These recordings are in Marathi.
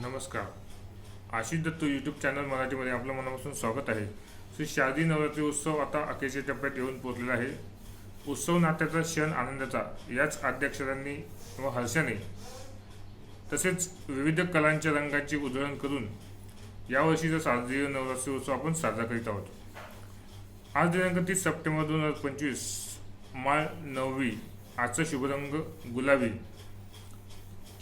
नमस्कार. आशिष दत्त यूट्यूब चॅनल मराठीमध्ये आपलं मनापासून स्वागत आहे. श्री शारदी नवरात्री उत्सव आता अखेरच्या टप्प्यात येऊन पोहोचलेला आहे. उत्सव नात्याचा क्षण आनंदाचा याच आद्याक्षरांनी व हर्षाने तसेच विविध कलांच्या रंगांचे उधळण करून यावर्षीचा शारदीय नवरात्री उत्सव आपण साजरा करीत आहोत. आज दिनांक तीस सप्टेंबर दोन हजार पंचवीस माळ नववी आजचा शुभरंग गुलाबी.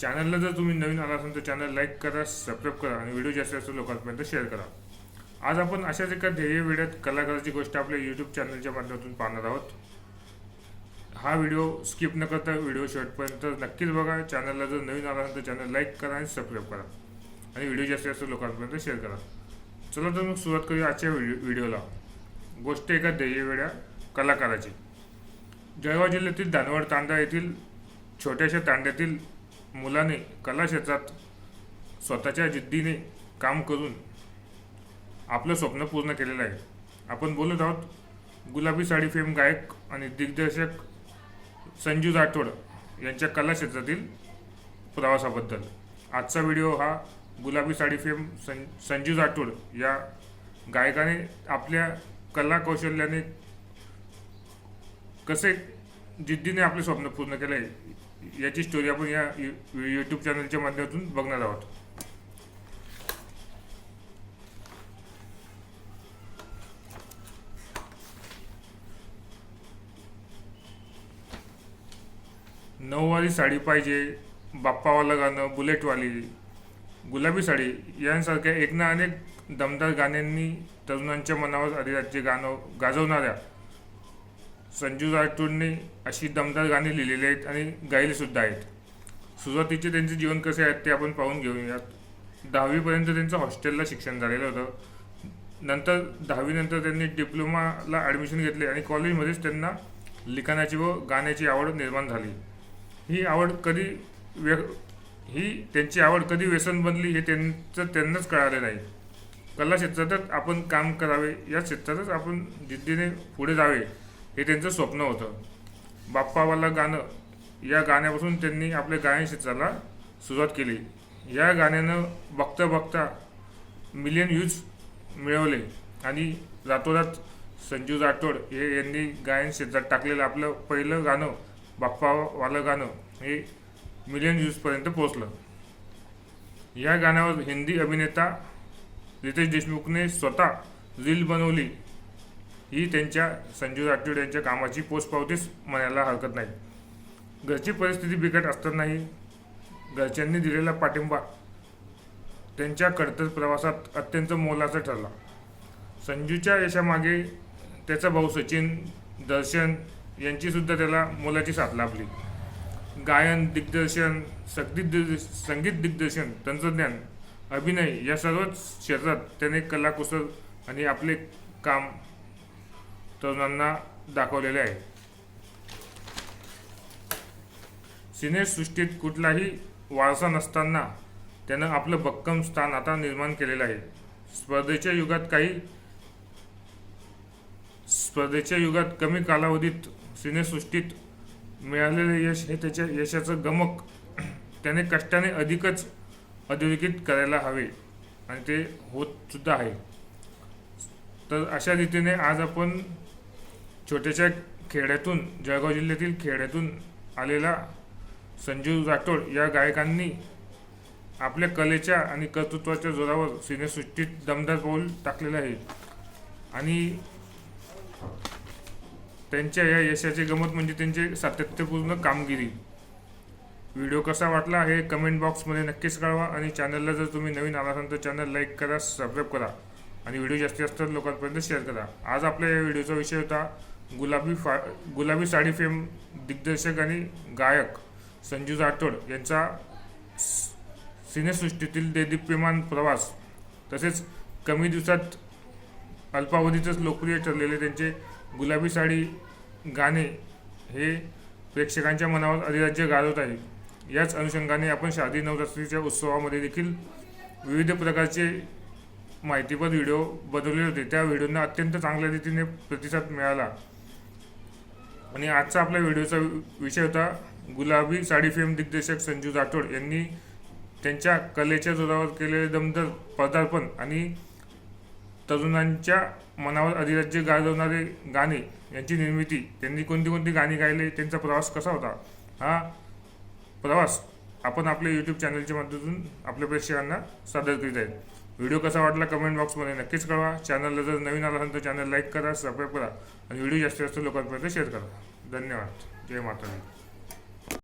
चॅनलला जर तुम्ही नवीन आला असाल तर चॅनल लाईक करा सबस्क्राईब करा आणि व्हिडिओ जास्त जास्त लोकांपर्यंत शेअर करा. आज आपण अशाच एका ध्येय वेळेत कलाकाराची गोष्ट आपल्या यूट्यूब चॅनलच्या माध्यमातून पाहणार आहोत. हा व्हिडिओ स्किप न करता व्हिडिओ शेवटपर्यंत नक्कीच बघा. चॅनलला जर नवीन आला असेल तर चॅनल लाईक करा आणि सबस्क्राईब करा. आणि व्हिडिओ जास्तीत जास्त लोकांपर्यंत शेअर करा. चला तर मग सुरुवात करूया आजच्या व्हिडिओ व्हिडिओला. गोष्ट एका ध्येय वेळ्या कलाकाराची. जळगाव जिल्ह्यातील धानवड तांडा येथील छोट्याशा तांड्यातील मुलाने कला क्षेत्रात स्वतःच्या जिद्दीने काम करून आपलं स्वप्न पूर्ण केलेलं आहे. आपण बोलत आहोत गुलाबी साडी फेम गायक आणि दिग्दर्शक संजू राठोड यांच्या कला क्षेत्रातील प्रवासाबद्दल. आजचा व्हिडिओ हा गुलाबी साडी फेम सं संजू राठोड या गायकाने आपल्या कला कौशल्याने कसे जिद्दीने आपले स्वप्न पूर्ण केले याची स्टोरी आपण या यूट्यूब चॅनलच्या माध्यमातून बघणार आहोत. नऊवारी साडी पाहिजे बाप्पावालं गाणं बुलेटवाली गुलाबी साडी यांसारख्या एक ना अनेक दमदार गाण्यांनी तरुणांच्या मनावर अधिराज्य गाणं गाजवणाऱ्या संजू राठोडने अशी दमदार गाणी लिहिलेली आहेत आणि गायलेसुद्धा आहेत. सुरुवातीचे त्यांचे जीवन कसे आहेत ते आपण पाहून घेऊयात. दहावीपर्यंत त्यांचं हॉस्टेलला शिक्षण झालेलं होतं. नंतर दहावीनंतर त्यांनी डिप्लोमाला ॲडमिशन घेतले आणि कॉलेजमध्येच त्यांना लिखाणाची व गाण्याची आवड निर्माण झाली. ही आवड कधी व्य ही त्यांची आवड कधी व्यसन बनली हे त्यांचं त्यांनाच कळालं नाही. कला क्षेत्रातच आपण काम करावे या क्षेत्रातच आपण जिद्दीने पुढे जावे हे त्यांचं स्वप्न होतं. बाप्पावाला गाणं या गाण्यापासून त्यांनी आपल्या गायन क्षेत्राला सुरुवात केली. या गाण्यानं बघता बघता मिलियन व्ह्यूज मिळवले आणि रातोरात संजू राठोड हे यांनी गायन क्षेत्रात टाकलेलं आपलं पहिलं गाणं बाप्पावालं गाणं हे मिलियन व्ह्यूजपर्यंत पोहोचलं. या गाण्यावर हिंदी अभिनेता रितेश देशमुखने स्वतः रील बनवली. ही त्यांच्या संजू राठोड यांच्या कामाची पोचपावतीच म्हणायला हरकत नाही. घरची परिस्थिती बिकट असतानाही घरच्यांनी दिलेला पाठिंबा त्यांच्या कडतर प्रवासात अत्यंत मोलाचा ठरला. संजूच्या यशामागे त्याचा भाऊ सचिन दर्शन यांचीसुद्धा त्याला मोलाची साथ लाभली. गायन दिग्दर्शन संगीत संगीत दिग्दर्शन तंत्रज्ञान अभिनय या सर्वच क्षेत्रात त्याने कलाकुसर आणि आपले काम तरुणांना दाखवलेले आहे. सिनेसृष्टीत कुठलाही वारसा नसताना त्यानं आपलं भक्कम स्थान आता निर्माण केलेलं आहे. स्पर्धेच्या युगात काही स्पर्धेच्या युगात कमी कालावधीत सिनेसृष्टीत मिळालेले यश हे त्याच्या यशाचं गमक त्याने कष्टाने अधिकच अधोरेखित करायला हवे आणि ते होत सुद्धा आहे. तर अशा रीतीने आज आपण छोट्याशा खेड्यातून जळगाव जिल्ह्यातील खेड्यातून आलेला संजू राठोड या गायकांनी आपल्या कलेच्या आणि कर्तृत्वाच्या जोरावर सिनेसृष्टीत दमदार पाऊल टाकलेलं आहे. आणि त्यांच्या या यशाचे गमत म्हणजे त्यांचे सातत्यपूर्ण कामगिरी. व्हिडिओ कसा वाटला हे कमेंट बॉक्समध्ये नक्कीच कळवा आणि चॅनलला जर तुम्ही नवीन आला असाल तर चॅनल लाईक करा सबस्क्राईब करा. आणि व्हिडिओ जास्तीत जास्त लोकांपर्यंत शेअर करा. आज आपल्या या व्हिडिओचा विषय होता गुलाबी फा गुलाबी साडी फेम दिग्दर्शक आणि गायक संजू राठोड यांचा सिनेसृष्टीतील देदीप्यमान प्रवास तसेच कमी दिवसात अल्पावधीतच लोकप्रिय ठरलेले त्यांचे गुलाबी साडी गाणे हे प्रेक्षकांच्या मनावर अधिराज्य गाजवत आहे. याच अनुषंगाने आपण शादी नवरात्रीच्या उत्सवामध्ये देखील विविध प्रकारचे माहितीपद व्हिडिओ बनवले होते. त्या व्हिडिओंना अत्यंत चांगल्या रीतीने प्रतिसाद मिळाला. आणि आजचा आपल्या व्हिडिओचा विषय होता गुलाबी साडी फेम दिग्दर्शक संजू राठोड यांनी त्यांच्या कलेच्या जोरावर केलेले दमदार पदार्पण आणि तरुणांच्या मनावर अधिराज्य गाजवणारे गाणे यांची निर्मिती. त्यांनी कोणती कोणती गाणी गायले त्यांचा प्रवास कसा होता? हा प्रवास आपण आपल्या यूट्यूब चॅनलच्या माध्यमातून आपल्या प्रेक्षकांना सादर करीत आहेत. व्हिडिओ कसा वाटला कमेंट बॉक्समध्ये नक्कीच कळवा. चॅनलला जर नवीन आला असेल तर चॅनल लाईक करा सबस्क्राईब करा. आणि व्हिडिओ जास्तीत जास्त लोकांपर्यंत शेअर करा. धन्यवाद. जय माता